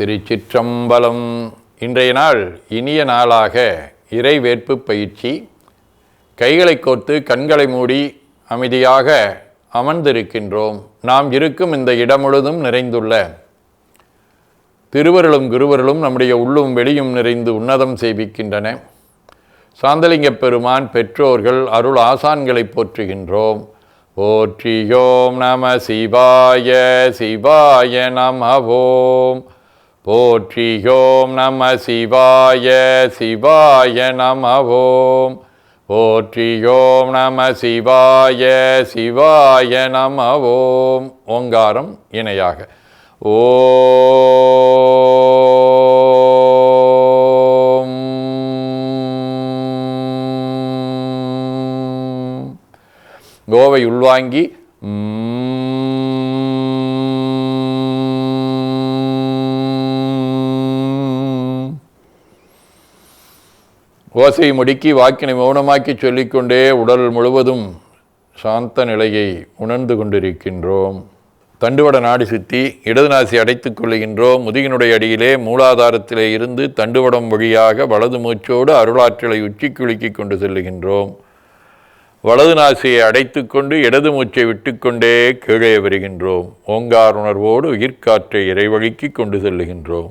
திருச்சிற்றம்பலம். இன்றைய நாள் இனிய நாளாக இறை வேட்பு பயிற்சி. கைகளை கோர்த்து கண்களை மூடி அமைதியாக அமர்ந்திருக்கின்றோம். நாம் இருக்கும் இந்த இடம் முழுதும் நிறைந்துள்ள திருவருளும் குருவருளும் நம்முடைய உள்ளும் வெளியும் நிறைந்து உன்னதம் செய்விக்கின்றன. சாந்தலிங்க பெருமான் பெற்றோர்கள் அருள் ஆசான்களை போற்றுகின்றோம். போற்றியோம் நம சிவாய சிவாய நம ஓம் போற்றியோம் நம சிவாய சிவாய நம ஓம் போற்றியோம் நம சிவாய சிவாய நம ஓம் ஓங்காரம் இணையாக. ஓம் கோவை உள்வாங்கி ஓசை முடுக்கி வாக்கினை மௌனமாக்கி சொல்லிக்கொண்டே உடல் முழுவதும் சாந்த நிலையை உணர்ந்து கொண்டிருக்கின்றோம். தண்டுவட நாடி சுற்றி இடது நாசி அடைத்துக் கொள்ளுகின்றோம். முதுகினுடைய அடியிலே மூலாதாரத்திலே இருந்து தண்டுவடம் வழியாக வலது மூச்சோடு அருளாற்றலை உச்சி குலுக்கி கொண்டு செல்லுகின்றோம். வலது நாசியை அடைத்துக்கொண்டு இடது மூச்சை விட்டுக்கொண்டே கீழே வருகின்றோம். ஓங்கார் உணர்வோடு உயிர்காற்றை இறைவழுக்கிக் கொண்டு செல்லுகின்றோம்.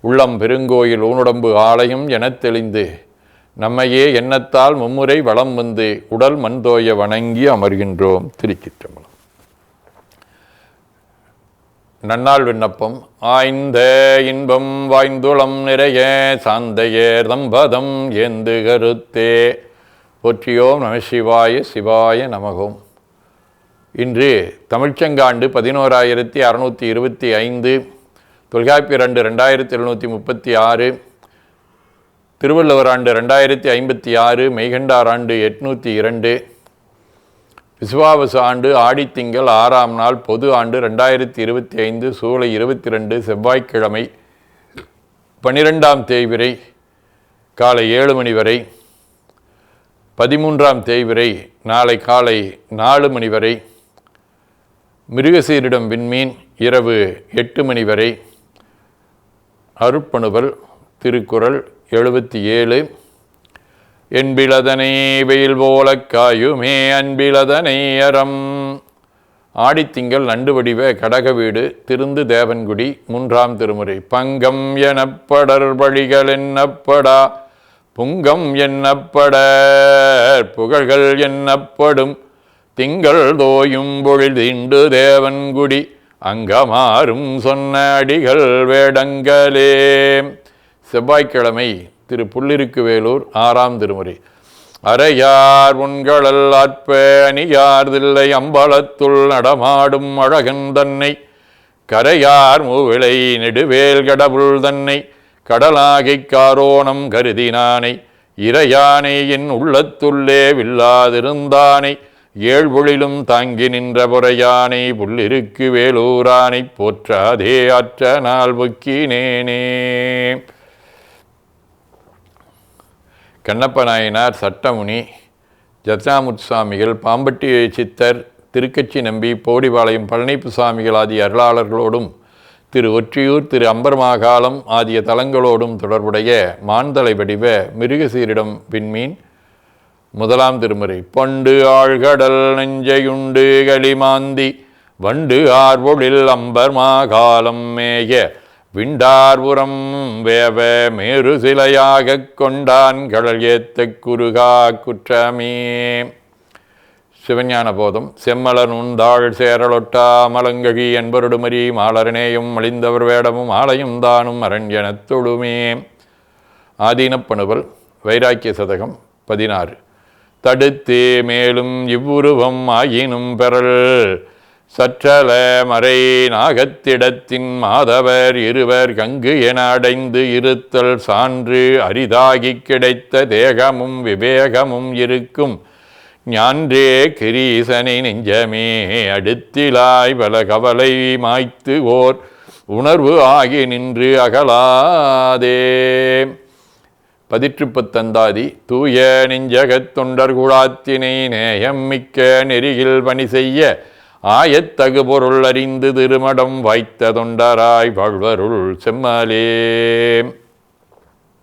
உள்ளம் பெருங்கோயில் ஊனுடம்பு ஆலயம் எனத் தெளிந்து நம்மையே எண்ணத்தால் மும்முறை வளம் வந்து உடல் மண்தோய வணங்கி அமர்கின்றோம் திருச்சிற்றம்பலம். நன்னாள் விண்ணப்பம் ஆய்ந்த இன்பம் வாய்ந்துளம் நிறைய சாந்தையர் தம்பதம் ஏந்து கருத்தே. போற்றியோம் நம சிவாய சிவாய நமகோம். இன்று தமிழ்ச்சங்காண்டு பதினோராயிரத்தி அறுநூற்றி இருபத்தி ஐந்து தொல்காப்பிய ஆண்டு ரெண்டாயிரத்தி எழுநூற்றி முப்பத்தி ஆறு திருவள்ளுவர் ஆண்டு ரெண்டாயிரத்தி ஐம்பத்தி ஆறு மெய்கண்டார் ஆண்டு எட்நூற்றி இரண்டு விசுவாவசு ஆண்டு ஆடித்திங்கள் ஆறாம் நாள் பொது ஆண்டு ரெண்டாயிரத்தி இருபத்தி ஐந்து சூலை இருபத்தி ரெண்டு செவ்வாய்க்கிழமை பன்னிரெண்டாம் தேய்விரை காலை ஏழு மணி வரை பதிமூன்றாம் தேய்விரை நாளை காலை நாலு மணி வரை மிருகசீரிடம் விண்மீன் இரவு எட்டு மணி வரை அருப்பணுவல் திருக்குறள் எழுபத்தி ஏழு. என்பிலதனை வெயில் போல காயுமே அன்பிலதனை அறம். ஆடித்திங்கள் நண்டு வடிவ கடக வீடு திருந்து தேவன்குடி மூன்றாம் திருமுறை. பங்கம் எனப்படர் வழிகள் என்னப்படா? புங்கம் என்னப்பட புகழ்கள் என்னப்படும்? திங்கள் தோயும் பொழுதிண்டு தேவன்குடி. அங்கமாறும் சொன்ன அடிகள் வேடங்களே. செவ்வாய்க்கிழமை திரு புள்ளிருக்கு வேலூர் ஆறாம் திருமுறை. அரையார் உண்களல் அற்ப அணியார்தில்லை அம்பலத்துள் நடமாடும் அழகன் தன்னை. கரையார் மூவிளை நெடுவேல் கடவுள் தன்னை. கடலாகிக் காரோணம் கருதினானை இறையானை என் உள்ளத்துள்ளே வில்லாதிருந்தானை. ஏழ்பொழிலும் தாங்கி நின்ற புறையானை புள்ளிருக்கு வேலூரானை போற்றாதே ஆற்ற நாள் புக்கினேனே. கண்ணப்ப நாயனார் சட்டமுனி ஜத்னாமுத் சுவாமிகள் பாம்பட்டி சித்தர் திருக்கச்சி நம்பி போடிபாளையம் பழனிப்பு சுவாமிகள் ஆகிய அருளாளர்களோடும் திரு ஒற்றியூர் திரு அம்பர்மாகாலம் ஆகிய தலங்களோடும் தொடர்புடைய மான்தலை வடிவ மிருகசீரிடம் விண்மீன் முதலாம் திருமுறை. பண்டு ஆழ்கடல் நெஞ்சையுண்டு களிமாந்தி வண்டு ஆர்வொழில் அம்பர் மாகாலம் மேய விண்டார்புறம் வேவ மேரு சிலையாகக் கொண்டான் கடல் ஏத்த குருகா குற்றமே. சிவஞான போதம். செம்மலன் உந்தாள் சேரலொட்டா மலங்கழி என்பருடுமரி மாலரனேயும் மலிந்தவர் வேடமும் ஆலயம் தானும் அரண் ஆதீனப்பணுவல் வைராக்கிய சதகம் பதினாறு. தடுத்தே மேலும் இவ்வுருவம் ஆயினும் பெறல். சற்றல மறை நாகத்திடத்தின் மாதவர் இருவர் கங்கு என அடைந்து இருத்தல் சான்று அரிதாகிக் கிடைத்த தேகமும் விவேகமும் இருக்கும். ஞான்றே கிரீசனை நெஞ்சமே அடுத்திலாய் பல கவலை மாய்த்து ஓர் உணர்வு ஆகி நின்று அகலாதே. பதிற்றுப்பத்தந்தாதி தூய நெஞ்சகத்துண்டர் குழாத்தினை நேயம் மிக்க நெறியில் பணி செய்ய ஆயத்தகு பொருள் அறிந்து திருமடம் வாய்த்த தொண்டராய் வாழ்வருள் செம்மாலே.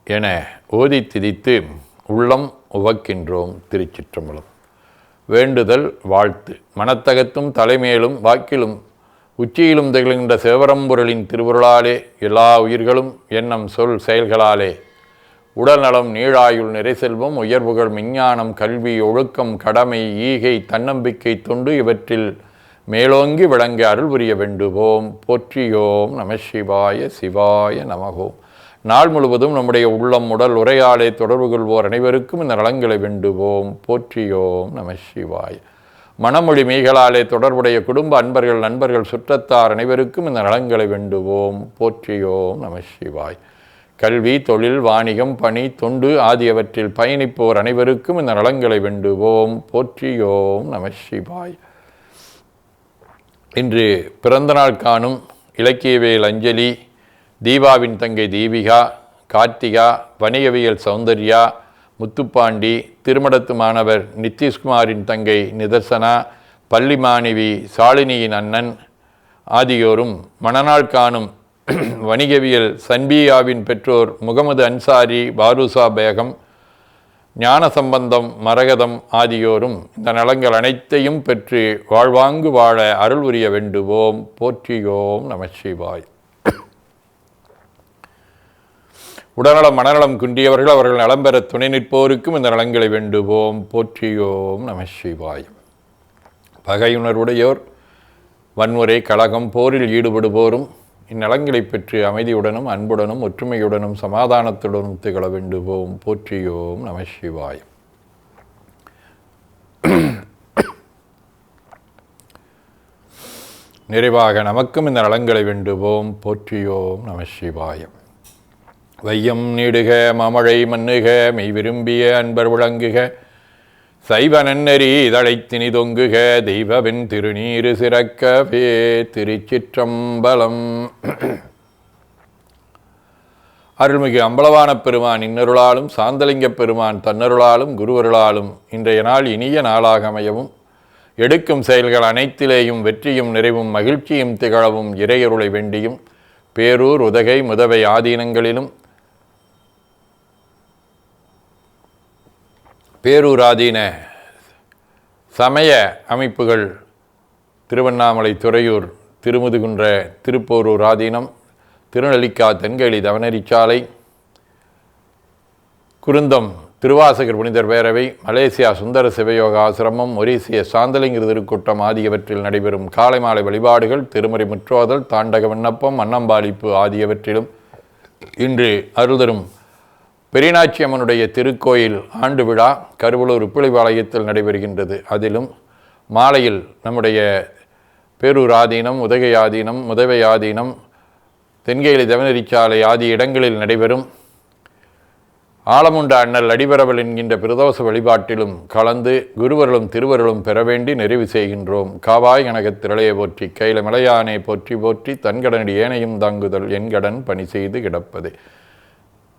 என ஓதி திதித்து உள்ளம் உவக்கின்றோம் திருச்சிற்றம்பலம். வேண்டுதல் வாழ்த்து. மனத்தகத்தும் தலைமேலும் வாக்கிலும் உச்சியிலும் திகழ்கின்ற சிவபரம்பொருளின் திருவுருளாலே எல்லா உயிர்களும் எண்ணம் சொல் செயல்களாலே உடல்நலம் நீழாயுள் நிறைசெல்வம் உயர்வுகள் விஞ்ஞானம் கல்வி ஒழுக்கம் கடமை ஈகை தன்னம்பிக்கை தொண்டு இவற்றில் மேலோங்கி விளங்க அருள் புரிய வேண்டுவோம். போற்றியோம் நம சிவாய சிவாய நமகோம் நாள் முழுவதும் நம்முடைய உள்ளம் உடல் உரையாடை தொடர்பு கொள்வோர் அனைவருக்கும் இந்த நலங்களை வேண்டுவோம். போற்றியோம் நம சிவாய. மனமொழி மெய்களாலே தொடர்புடைய குடும்ப அன்பர்கள் நண்பர்கள் சுற்றத்தார் அனைவருக்கும் இந்த நலங்களை வேண்டுவோம். போற்றியோம் நம சிவாய். கல்வி தொழில் வாணிகம் பணி தொண்டு ஆகியவற்றில் பயணிப்போர் அனைவருக்கும் இந்த நலங்களை வேண்டுவோம். போற்றியோம் நம சிவாய். இன்று பிறந்தநாள் காணும் இலக்கியவியல் அஞ்சலி தீபாவின் தங்கை தீபிகா கார்த்திகா வணிகவியல் சௌந்தர்யா முத்துப்பாண்டி திருமடத்து மாணவர் நிதிஷ்குமாரின் தங்கை நிதர்சனா பள்ளி மாணவி சாலினியின் அண்ணன் ஆகியோரும் மணநாள் காணும் வணிகவியல் சன்பியாவின் பெற்றோர் முகமது அன்சாரி பாருசா பேகம் ஞான சம்பந்தம் மரகதம் ஆகியோரும் இந்த நலங்கள் அனைத்தையும் பெற்று வாழ்வாங்கு வாழ அருள் உரிய வேண்டுவோம். போற்றியோம் நமசிவாய் உடல்நலம் மனநலம் குன்றியவர்கள் அவர்கள் நலம் பெற துணை நிற்போருக்கும் இந்த நலங்களை வேண்டுவோம். போற்றியோம் நமசிவாய் பகையுணர்வுடையோர் வன்முறை கழகம் போரில் ஈடுபடுவோரும் இந்நலங்களை பெற்று அமைதியுடனும் அன்புடனும் ஒற்றுமையுடனும் சமாதானத்துடனும் திகழ வேண்டுவோம். போற்றியோம் நம சிவாய். நிறைவாக நமக்கும் இந்த நலங்களை வேண்டுவோம். போற்றியோம் நம சிவாயம் வையம் நீடுக மாமழை மண்ணுக மெய் விரும்பிய அன்பர் விளங்குக. சைவ நன்னறி இதழைத்தினி தொங்குக தெய்வவின் திருநீரு சிறக்கவே திருச்சிற்றம்பலம். அருள்மிகு அம்பலவான பெருமான் இன்னருளாலும் சாந்தலிங்க பெருமான் தன்னருளாலும் குருவருளாலும் இன்றைய நாள் இனிய நாளாக அமையவும் எடுக்கும் செயல்கள் அனைத்திலேயும் வெற்றியும் நிறைவும் மகிழ்ச்சியும் திகழவும் இறையருளை வேண்டியும் பேரூர் உதகை முதவை ஆதீனங்களிலும் பேரூராதீன சமய அமைப்புகள் திருவண்ணாமலை துறையூர் திருமுதுகுன்ற திருப்போரூர் ஆதீனம் திருநெல்லிக்கா தென்கேலி தவனரிச்சாலை குருந்தம் திருவாசகர் புனிதர் பேரவை மலேசியா சுந்தர சிவயோக ஆசிரமம் ஒரிசிய சாந்தலிங்க திருக்கூட்டம் ஆகியவற்றில் நடைபெறும் காலை மாலை வழிபாடுகள் திருமறை முற்றோதல் தாண்டக விண்ணப்பம் அன்னம்பாளிப்பு ஆகியவற்றிலும் இன்று அருள்தரும் பெரியநாச்சி அம்மனுடைய திருக்கோயில் ஆண்டு விழா கருவலூர் உப்பிளிபாளையத்தில் நடைபெறுகின்றது. அதிலும் மாலையில் நம்முடைய பேரூர் ஆதீனம் உதகை ஆதீனம் முதவை ஆதீனம் தென்கேலி தவனரிச்சாலை ஆதி இடங்களில் நடைபெறும். ஆலமுண்ட அண்ணல் அடிபரவல் என்கின்ற பிரதோஷ வழிபாட்டிலும் கலந்து குருவர்களும் திருவருளும் பெற வேண்டி நிறைவு செய்கின்றோம். காவாய் கனகத் திரளையை போற்றி கையில மலையானை போற்றி போற்றி தன்கடனடி ஏனையும் தாங்குதல் என்கடன் பணி செய்து கிடப்பது.